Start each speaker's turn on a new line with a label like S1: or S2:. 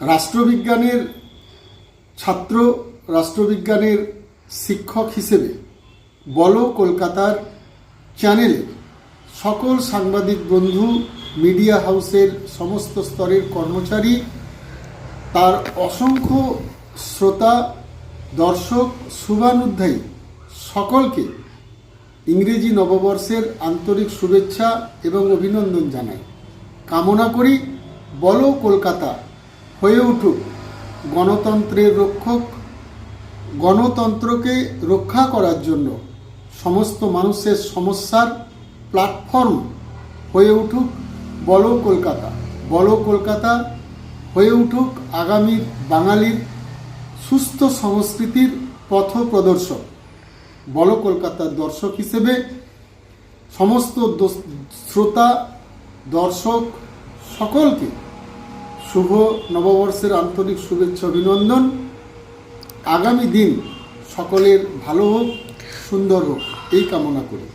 S1: রাষ্ট্রবিজ্ঞানের ছাত্র, রাষ্ট্রবিজ্ঞানের শিক্ষক হিসেবে বলো কলকাতার চ্যানেলে সকল সাংবাদিক বন্ধু, মিডিয়া হাউসের সমস্ত স্তরের কর্মচারী, তার অসংখ্য শ্রোতা, দর্শক, শুভানুধ্যায়ী, সকলকে ইংরেজি নববর্ষের আন্তরিক শুভেচ্ছা এবং অভিনন্দন জানাই। কামনা করি বলো কলকাতা হয়ে উঠুক। গণতন্ত্রের রক্ষক, গণতন্ত্রকে রক্ষা করার জন্য সমস্ত মানুষের সমস্যার প্ল্যাটফর্ম হয়ে উঠুক বলো কলকাতা। বলো কলকাতা হয়ে উঠুক আগামীর বাঙালির সুস্থ সংস্কৃতির পথ প্রদর্শক। বলো কলকাতার দর্শক হিসেবে সমস্ত শ্রোতা, দর্শক সকলকে শুভ নববর্ষের আন্তরিক শুভেচ্ছা অভিনন্দন। আগামী দিন সকলের ভালো হোক, সুন্দর হোক, এই কামনা করি।